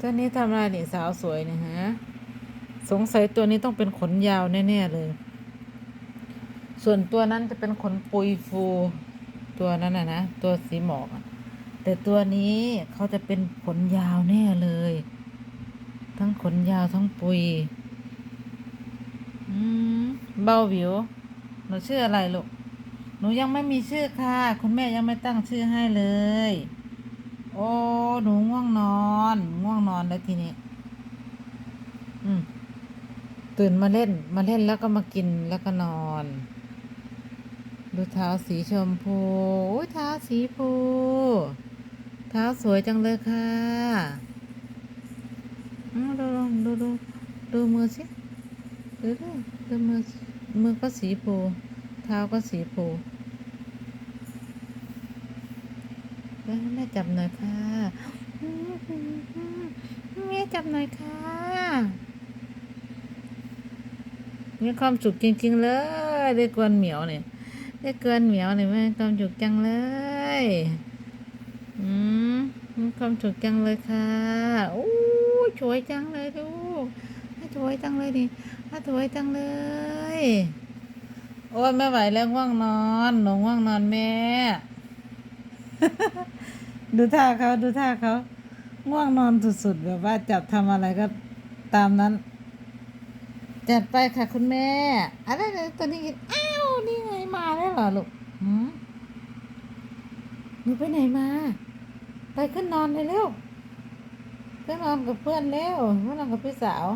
ตัวนี้ทำอะไรนี่สาวสวยเนี่ยฮะ สงสัยตัวนี้ต้องเป็นขนยาวแน่ ๆ เลย ส่วนตัวนั้นจะเป็นขนปุยฟูตัวนั้นนะนะ ตัวสีหมอกแต่ตัวนี้เขาจะเป็นขนยาวแน่เลย ทั้งขนยาวทั้งปุยอืมเบาวิว หนูชื่ออะไรลูก หนูยังไม่มีชื่อค่ะ คุณแม่ยังไม่ตั้งชื่อให้เลย โอ้ หนูง่วงนอน ง่วงนอนแล้วทีนี้ อืม ตื่นมาเล่น มาเล่นแล้วก็มากินแล้วก็นอน ดูเท้าสีชมพูโอ้ยเท้าสีฟูเท้าสวยจังเลยค่ะดูดูดูดูมือสิดูดูดูมือมือก็สีฟูเท้าก็สีฟู แม่จับหน่อยค่ะแม่จับหน่อยค่ะมีความสุขจริง ๆ เลยได้กวนเหมียวเนี่ยได้เกินเหมียวเนี่ยมีความสุขจังเลยอืมมีความสุขจังเลยค่ะโอ้สวยจังเลยลูกสวยจังเลยดิสวยจังเลยโอ้ยไม่ไหวแล้วง่วงนอนหนูง่วงนอนแม่ ดูท่าเขาดูท่าเขาง่วงนอนสุดๆแบบว่าจับทำอะไรก็ตามนั้น จัดไปค่ะคุณแม่ อะไรเนี่ยตอนนี้กินอ้าวนี่ไงมาแล้เหรอลูกหืมหนูไปไหนมา ไปขึ้นนอนเลยเร็วขึ้นนอนกับเพื่อนเร็วขึ้นนอนกับพี่สาว